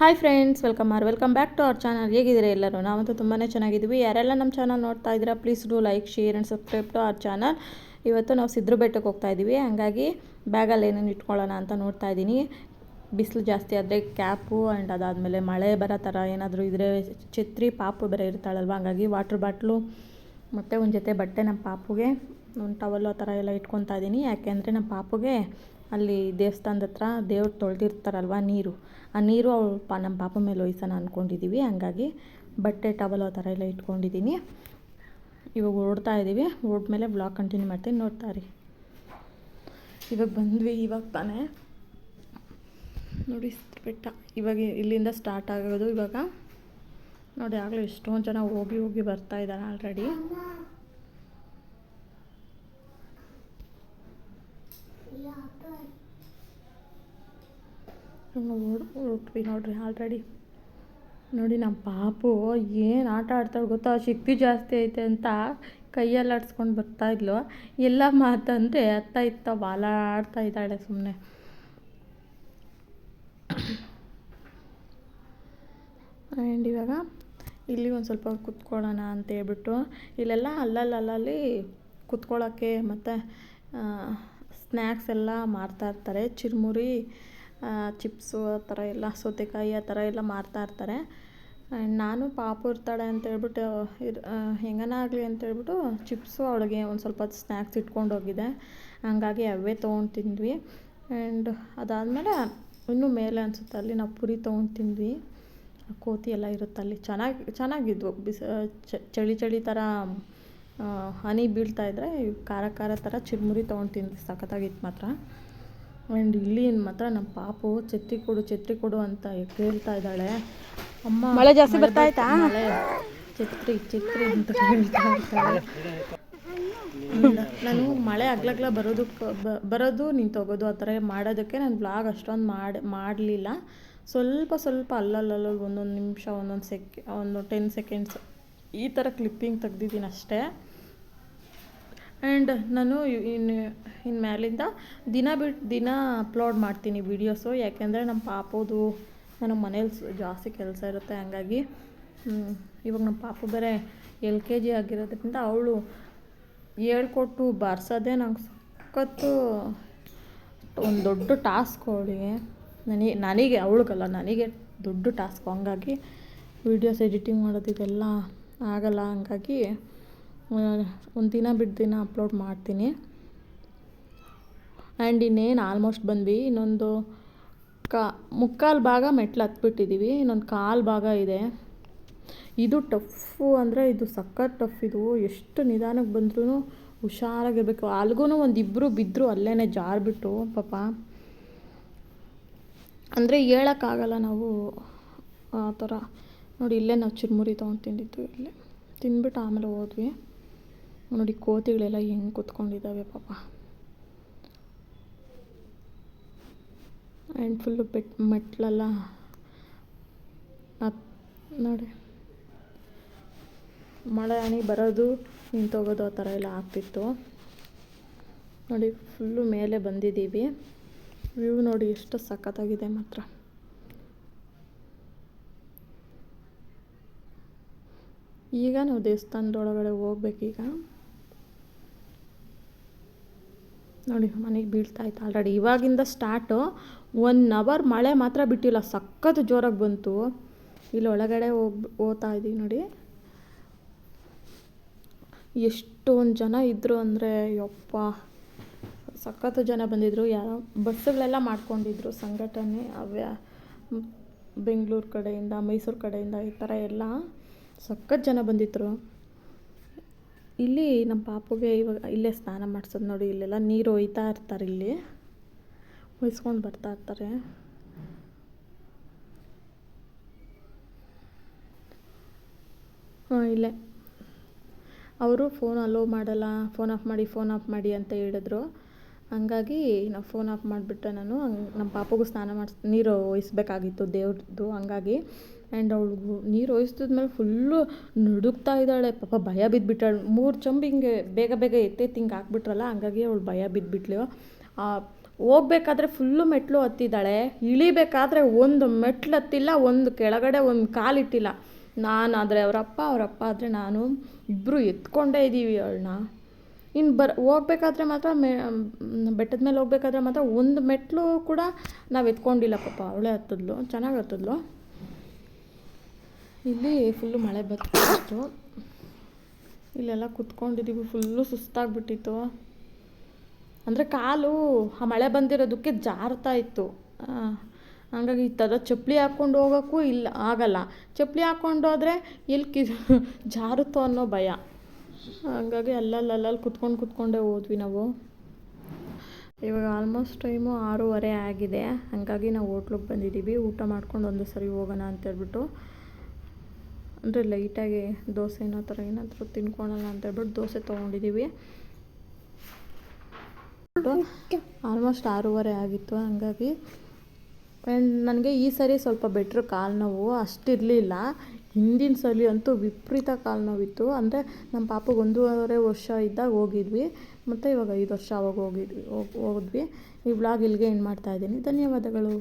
Hi friends welcome uh welcome back to our channel ಹೇಗಿದ್ದೀರಾ ಎಲ್ಲರೂ? ನಾವಂತೂ ತುಂಬಾ ಚೆನ್ನಾಗಿದ್ದೀವಿ. ಯಾರೆಲ್ಲ ನಮ್ಮ ಚಾನಲ್ ನೋಡ್ತಾ ಇದ್ದೀರಾ please do like share and subscribe to our channel ಇವತ್ತು ನಾವು ಸಿದ್ರ ಬೆಟ್ಟಕ್ಕೆ ಹೋಗ್ತಾ ಇದ್ದೀವಿ. ಹಾಗಾಗಿ ಬ್ಯಾಗಲ್ಲಿ ಏನೇನು ಇಟ್ಕೊಳ್ಳೋಣ ಅಂತ ನೋಡ್ತಾ ಇದ್ದೀನಿ. ಬಿಸಿಲು ಜಾಸ್ತಿ ಆದರೆ ಕ್ಯಾಪು ಆ್ಯಂಡ್ ಅದಾದಮೇಲೆ ಮಳೆ ಬರೋ ಥರ ಏನಾದರೂ ಇದ್ದರೆ ಛತ್ರಿ ಪಾಪು ಬೇರೆ ಇರ್ತಾಳಲ್ವ, ಹಂಗಾಗಿ ವಾಟ್ರ್ ಬಾಟ್ಲು ಮತ್ತು ಒಂದು ಜೊತೆ ಬಟ್ಟೆ ನಮ್ಮ ಪಾಪುಗೆ. ಒಂದು ಟವಲ್ ಆ ಥರ ಎಲ್ಲ ಇಟ್ಕೊತಾ ಇದ್ದೀನಿ. ಯಾಕೆಂದರೆ ನಮ್ಮ ಪಾಪುಗೆ ಅಲ್ಲಿ ದೇವಸ್ಥಾನದ ಹತ್ರ ದೇವ್ರು ತೊಳೆದಿರ್ತಾರಲ್ವ ನೀರು. ಆ ನೀರು ಅವಳು ಪಾ ನಮ್ಮ ಪಾಪ ಮೇಲೆ ಒಯ್ಸೋಣ ಅಂದ್ಕೊಂಡಿದ್ದೀವಿ ಹಂಗಾಗಿ ಬಟ್ಟೆ ಟವಲ್ ಆ ಥರ ಎಲ್ಲ ಇಟ್ಕೊಂಡಿದ್ದೀನಿ ಇವಾಗ ಓಡ್ತಾ ಇದ್ದೀವಿ ಓಡ್ಮೇಲೆ ಬ್ಲಾಗ್ ಕಂಟಿನ್ಯೂ ಮಾಡ್ತೀನಿ. ನೋಡ್ತಾ ರೀ ಇವಾಗ ಬಂದ್ವಿ ಇವಾಗ ತಾನೇ. ನೋಡಿ ಬೆಟ್ಟ. ಇವಾಗ ಇಲ್ಲಿಂದ ಸ್ಟಾರ್ಟ್ ಆಗೋದು ಇವಾಗ. ನೋಡಿ ಆಗಲೇ ಎಷ್ಟೊಂದು ಜನ ಹೋಗಿ ಹೋಗಿ ಬರ್ತಾ ಇದ್ದಾರೆ ಆಲ್ರೆಡಿ ಹೊರಟ್ವಿ ನೋಡ್ರಿ ಆಲ್ರೆಡಿ ನೋಡಿ ನಮ್ಮ ಪಾಪು, ಏನು ಆಟ ಆಡ್ತಾಳೆ ಗೊತ್ತಾ? ಶಕ್ತಿ ಜಾಸ್ತಿ ಐತೆ ಅಂತ ಕೈಯಲ್ಲಿ ಆಡ್ಸ್ಕೊಂಡು ಬರ್ತಾಯಿದ್ಲು ಎಲ್ಲ ಮಾತಂದರೆ ಅತ್ತ ಇತ್ತ ಬಾಲಾಡ್ತಾ ಇದ್ದಾಳೆ ಸುಮ್ಮನೆ ಆ್ಯಂಡ್ ಇವಾಗ ಇಲ್ಲಿ ಒಂದು ಸ್ವಲ್ಪ ಕುತ್ಕೊಳ್ಳೋಣ ಅಂತ ಹೇಳ್ಬಿಟ್ಟು, ಇಲ್ಲೆಲ್ಲ ಅಲ್ಲಲ್ಲಿ ಅಲ್ಲಲ್ಲಿ ಕುತ್ಕೊಳ್ಳೋಕ್ಕೆ ಮತ್ತು ಸ್ನ್ಯಾಕ್ಸ್ ಎಲ್ಲ ಮಾರ್ತಾ ಇರ್ತಾರೆ. ಚಿರುಮುರಿ ಚಿಪ್ಸು ಆ ಥರ ಎಲ್ಲ, ಸೌತೆಕಾಯಿ ಆ ಥರ ಎಲ್ಲ ಮಾರ್ತಾ ಇರ್ತಾರೆ. ಆ್ಯಂಡ್ ನಾನು ಪಾಪು ಇರ್ತಾಳೆ ಅಂತೇಳ್ಬಿಟ್ಟು ಇದು ಹೆಂಗನ ಆಗಲಿ ಅಂತೇಳ್ಬಿಟ್ಟು ಚಿಪ್ಸು ಅವಳಿಗೆ ಒಂದು ಸ್ವಲ್ಪ ಸ್ನ್ಯಾಕ್ಸ್ ಇಟ್ಕೊಂಡು ಹೋಗಿದ್ದೆ ಹಂಗಾಗಿ ಅವೇ ತೊಗೊಂಡು ತಿಂದ್ವಿ. ಆ್ಯಂಡ್ ಅದಾದಮೇಲೆ ಇನ್ನೂ ಮೇಲೆ ಅನಿಸುತ್ತೆ ಅಲ್ಲಿ ನಾವು ಪುರಿ ತೊಗೊಂಡು ತಿಂದ್ವಿ. ಕೋತಿ ಎಲ್ಲ ಇರುತ್ತೆ ಅಲ್ಲಿ ಚೆನ್ನಾಗಿ, ಚೆನ್ನಾಗಿದ್ವು. ಬಿಸಿ ಚಳಿ ಚಳಿ ಥರ ಹನಿ ಬೀಳ್ತಾ ಇದ್ದರೆ ಖಾರ ಖಾರ ಥರ ಚುರುಮುರಿ ತೊಗೊಂಡು ತಿಂದ್ವಿ ಸಖತ್ತಾಗಿತ್ತು ಮಾತ್ರ. ಆ್ಯಂಡ್ ಇಲ್ಲಿ ಮಾತ್ರ ನಮ್ಮ ಪಾಪು ಛತ್ರಿ ಕೊಡು ಛತ್ರಿ ಕೊಡು ಅಂತ ಕೇಳ್ತಾ ಇದ್ದಾಳೆ. ಅಮ್ಮ ಮಳೆ ಜಾಸ್ತಿ ಬರ್ತಾ ಆಯ್ತಾ? ಮಳೆ. ಛತ್ರಿ ಛತ್ರಿ ಅಂತ ಕೇಳ್ತಾ ಇರ್ತಾಳೆ ನಾನು ಮಳೆ ಅಗ್ಲಗ್ಲ ಬರೋದಕ್ಕೆ ಬರೋದು ನೀನು ತಗೋದು ಆ ಥರ ಮಾಡೋದಕ್ಕೆ ನಾನು ಬ್ಲಾಗ್ ಅಷ್ಟೊಂದು ಮಾಡಿ ಮಾಡಲಿಲ್ಲ. ಸ್ವಲ್ಪ ಸ್ವಲ್ಪ ಅಲ್ಲಲ್ಲಲ್ಲಿ ಒಂದೊಂದು ನಿಮಿಷ ಒಂದೊಂದು ಸೆಕೆ ಒಂದು ಟೆನ್ ಸೆಕೆಂಡ್ಸ್ ಈ ಥರ ಕ್ಲಿಪ್ಪಿಂಗ್ ತೆಗ್ದಿದ್ದೀನಿ ಅಷ್ಟೇ. ಆ್ಯಂಡ್ ನಾನು ಇನ್ನು ಇನ್ನು ಮೇಲಿಂದ ದಿನ ಬಿಟ್ಟು ದಿನ ಅಪ್ಲೋಡ್ ಮಾಡ್ತೀನಿ ವೀಡಿಯೋಸು ಯಾಕೆಂದರೆ ನಮ್ಮ ಪಾಪದು ನನಗೆ ಮನೇಲಿ ಜಾಸ್ತಿ ಕೆಲಸ ಇರುತ್ತೆ. ಹಂಗಾಗಿ ಇವಾಗ ನಮ್ಮ ಪಾಪು ಬೇರೆ ಎಲ್ ಕೆ ಜಿ ಆಗಿರೋದ್ರಿಂದ ಅವಳು ಹೇಳ್ಕೊಟ್ಟು ಬಾರಿಸೋದೇ ನಂಗೆ ಸಖತ್ತು ಒಂದು ದೊಡ್ಡ ಟಾಸ್ಕ್ ಅವಳಿಗೆ ನನಗೆ ನನಗೆ, ಅವಳಿಗಲ್ಲ, ನನಗೆ ದೊಡ್ಡ ಟಾಸ್ಕ್ ಹಂಗಾಗಿ ವೀಡಿಯೋಸ್ ಎಡಿಟಿಂಗ್ ಮಾಡೋದು ಇದೆಲ್ಲ ಆಗಲ್ಲ. ಹಂಗಾಗಿ ಒಂದು ದಿನ ಬಿಟ್ಟು ದಿನ ಅಪ್ಲೋಡ್ ಮಾಡ್ತೀನಿ. ಆ್ಯಂಡ್ ಇನ್ನೇನು ಆಲ್ಮೋಸ್ಟ್ ಬಂದ್ವಿ. ಇನ್ನೊಂದು ಕಾ ಮುಕ್ಕಾಲು ಭಾಗ ಮೆಟ್ಲು ಹತ್ಬಿಟ್ಟಿದ್ದೀವಿ ಇನ್ನೊಂದು ಕಾಲು ಭಾಗ ಇದೆ. ಇದು ಟಫು ಅಂದರೆ ಇದು ಸಖತ್ ಟಫ್ ಇದು. ಎಷ್ಟು ನಿಧಾನಕ್ಕೆ ಬಂದ್ರೂ ಹುಷಾರಾಗಿರಬೇಕು. ಅಲ್ಗೂ ಒಂದು ಇಬ್ಬರು ಬಿದ್ದರು ಅಲ್ಲೇ ಜಾರಿಬಿಟ್ಟು ಪಾಪ. ಅಂದರೆ ಹೇಳೋಕ್ಕಾಗಲ್ಲ ನಾವು. ಆ ಥರ. ನೋಡಿ ಇಲ್ಲೇ ನಾವು ಚುರುಮುರಿ ತೊಗೊಂಡು ತಿಂದಿದ್ದು ಇಲ್ಲೇ. ತಿಂದ್ಬಿಟ್ಟು ಆಮೇಲೆ ಹೋದ್ವಿ. ನೋಡಿ ಕೋತಿಗಳೆಲ್ಲ ಹೆಂಗೆ ಕೂತ್ಕೊಂಡಿದ್ದಾವೆ ಪಾಪ. ಆ್ಯಂಡ್ ಫುಲ್ಲು ಬೆಟ್ ಮೆಟ್ಲೆಲ್ಲ. ನೋಡಿ. ಮಳೆ ಹನಿ ಬರೋದು ನಿಂತೋಗೋದು ಆ ಥರ ಎಲ್ಲ ಆಗ್ತಿತ್ತು. ನೋಡಿ ಫುಲ್ಲು ಮೇಲೆ ಬಂದಿದ್ದೀವಿ. ವ್ಯೂ ನೋಡಿ ಎಷ್ಟು ಸಖತ್ತಾಗಿದೆ ಮಾತ್ರ. ಈಗ ನಾವು ದೇವಸ್ಥಾನದೊಳಗಡೆ ಹೋಗ್ಬೇಕೀಗ. ನೋಡಿ, ಮನೆಗೆ ಬೀಳ್ತಾ ಇತ್ತು ಆಲ್ರೆಡಿ ಇವಾಗಿಂದ ಸ್ಟಾರ್ಟು ಒನ್ ಅವರ್ ಮಳೆ ಮಾತ್ರ ಬಿಟ್ಟಿಲ್ಲ ಸಖತ್ತು ಜೋರಾಗಿ ಬಂತು. ಇಲ್ಲಿ ಒಳಗಡೆ ಹೋಗ್, ಹೋಗ್ತಾ ಇದ್ದೀವಿ ನೋಡಿ. ಎಷ್ಟೊಂದು ಜನ ಇದ್ದರು ಅಂದರೆ, ಯಪ್ಪ ಸಖತ್ತು ಜನ ಬಂದಿದ್ರು. ಯಾರೋ, ಬಸ್ಸುಗಳೆಲ್ಲ ಮಾಡ್ಕೊಂಡಿದ್ರು ಸಂಘಟನೆ, ಅವ್ಯ, ಬೆಂಗಳೂರು ಕಡೆಯಿಂದ, ಮೈಸೂರು ಕಡೆಯಿಂದ ಈ ಥರ ಎಲ್ಲ. ಸಖತ್ತು ಜನ ಬಂದಿದ್ದರು ಇಲ್ಲಿ ನಮ್ಮ ಪಾಪುಗೆ ಇವಾಗ ಇಲ್ಲೇ ಸ್ನಾನ ಮಾಡ್ಸೋದು ನೋಡಿ, ಇಲ್ಲೆಲ್ಲ ನೀರು ಒಯ್ತಾ ಇರ್ತಾರೆ ಇಲ್ಲಿ. ಒಯ್ಸ್ಕೊಂಡು ಬರ್ತಾ ಇರ್ತಾರೆ. ಹಾಂ, ಇಲ್ಲೇ. ಅವರು ಫೋನ್ ಅಲೋ ಮಾಡಲ್ಲ ಫೋನ್ ಆಫ್ ಮಾಡಿ ಫೋನ್ ಆಫ್ ಮಾಡಿ ಅಂತ ಹೇಳಿದ್ರು. ಹಂಗಾಗಿ ನಾವು ಫೋನ್ ಆಫ್ ಮಾಡಿಬಿಟ್ಟೆ ನಾನು. ಹಂಗೆ ನಮ್ಮ ಪಾಪಗೂ ಸ್ನಾನ ಮಾಡಿಸ್, ನೀರು ಒಯ್ಸ್ಬೇಕಾಗಿತ್ತು ದೇವ್ರದ್ದು ಹಂಗಾಗಿ. ಆ್ಯಂಡ್ ಅವಳು ನೀರು ಒಯ್ಸಿದ್ಮೇಲೆ ಫುಲ್ಲು ನಡುಗ್ತಾ ಇದ್ದಾಳೆ. ಪಾಪ ಭಯ ಬಿದ್ದುಬಿಟ್ಟಾಳು ಮೂರು ಚಂಬ ಹಿಂಗೆ ಬೇಗ ಬೇಗ ಎತ್ತೆ ಹಿಂಗೆ ಹಾಕ್ಬಿಟ್ರಲ್ಲ, ಹಂಗಾಗಿ ಅವಳು ಭಯ ಬಿದ್ದುಬಿಟ್ಲು ಹೋಗ್ಬೇಕಾದ್ರೆ ಫುಲ್ಲು ಮೆಟ್ಲು ಹತ್ತಿದ್ದಾಳೆ. ಇಳಿಬೇಕಾದ್ರೆ ಒಂದು ಮೆಟ್ಲು ಹತ್ತಿಲ್ಲ, ಒಂದು ಕೆಳಗಡೆ ಒಂದು ಕಾಲಿಟ್ಟಿಲ್ಲ ನಾನು ಆದರೆ ಅವರಪ್ಪ ಅವರಪ್ಪ ಆದರೆ ನಾನು ಇಬ್ಬರು ಎತ್ಕೊಂಡೇ ಇದ್ದೀವಿ ಅವಳನ್ನ. ಇನ್ನು ಬರ್, ಹೋಗ್ಬೇಕಾದ್ರೆ ಮಾತ್ರ ಮೆ, ಬೆಟ್ಟದ ಮೇಲೆ ಹೋಗ್ಬೇಕಾದ್ರೆ ಮಾತ್ರ ಒಂದು ಮೆಟ್ಲು ಕೂಡ ನಾವು ಎತ್ಕೊಂಡಿಲ್ಲ ಪಾಪ, ಅವಳೆ ಹತ್ತಿದ್ಲು, ಚೆನ್ನಾಗಿ ಹತ್ತಿದ್ಲು. ಇಲ್ಲಿ ಫುಲ್ಲು ಮಳೆ ಬರ್ತಿತ್ತು. ಇಲ್ಲೆಲ್ಲ ಕುತ್ಕೊಂಡಿದ್ದೀವಿ ಫುಲ್ಲು ಸುಸ್ತಾಗ್ಬಿಟ್ಟಿತ್ತು. ಅಂದರೆ ಕಾಲು ಆ ಮಳೆ ಬಂದಿರೋದಕ್ಕೆ ಜಾರ್ತಾ ಇತ್ತು. ಹಂಗಾಗಿ ಈ ಥರ ಚಪ್ಪಲಿ ಹಾಕ್ಕೊಂಡು ಹೋಗೋಕ್ಕೂ ಇಲ್ಲ, ಆಗಲ್ಲ. ಚಪ್ಪಲಿ ಹಾಕ್ಕೊಂಡೋದ್ರೆ ಎಲ್ಲಿ ಕಿ ಜಾರುತ್ತೋ ಅನ್ನೋ ಭಯ. ಹಂಗಾಗಿ ಅಲ್ಲಲ್ಲಿ ಅಲ್ಲಲ್ಲಿ ಕುತ್ಕೊಂಡು ಕುತ್ಕೊಂಡೇ ಹೋದ್ವಿ ನಾವು. ಇವಾಗ ಆಲ್ಮೋಸ್ಟ್ ಟೈಮು ಆರೂವರೆ ಆಗಿದೆ. ಹಂಗಾಗಿ ನಾವು ಹೋಟ್ಲಿಗೆ ಬಂದಿದ್ದೀವಿ. ಊಟ ಮಾಡ್ಕೊಂಡು ಒಂದು ಸರಿ ಹೋಗೋಣ ಅಂತೇಳ್ಬಿಟ್ಟು ಅಂದರೆ ಲೈಟಾಗಿ ದೋಸೆನೋ ಥರ ಏನಾದರೂ ತಿನ್ಕೊಳಲ್ಲ ಅಂತೇಳ್ಬಿಟ್ಟು ದೋಸೆ ತೊಗೊಂಡಿದ್ದೀವಿ. ಆಲ್ಮೋಸ್ಟ್ ಆರೂವರೆ ಆಗಿತ್ತು. ಹಂಗಾಗಿ ಆ್ಯಂಡ್ ನನಗೆ ಈ ಸರಿ ಸ್ವಲ್ಪ ಬೆಟ್ರ್ ಕಾಲು ನೋವು. ಅಷ್ಟಿರಲಿಲ್ಲ. ಹಿಂದಿನ ಸಲ ಅಂತೂ ವಿಪರೀತ ಕಾಲು ನೋವಿತ್ತು. ಅಂದರೆ ನಮ್ಮ ಪಾಪಗೆ ಒಂದೂವರೆ ವರ್ಷ ಇದ್ದಾಗ ಹೋಗಿದ್ವಿ. ಮತ್ತು ಇವಾಗ ಐದು ವರ್ಷ ಆವಾಗ ಹೋಗಿದ್ವಿ, ಹೋಗಿ ಹೋಗಿದ್ವಿ ಈ ವ್ಲಾಗ್ ಇಲ್ಲಿಗೆ ಎಂಡ್ ಮಾಡ್ತಾಯಿದ್ದೀನಿ ಧನ್ಯವಾದಗಳು.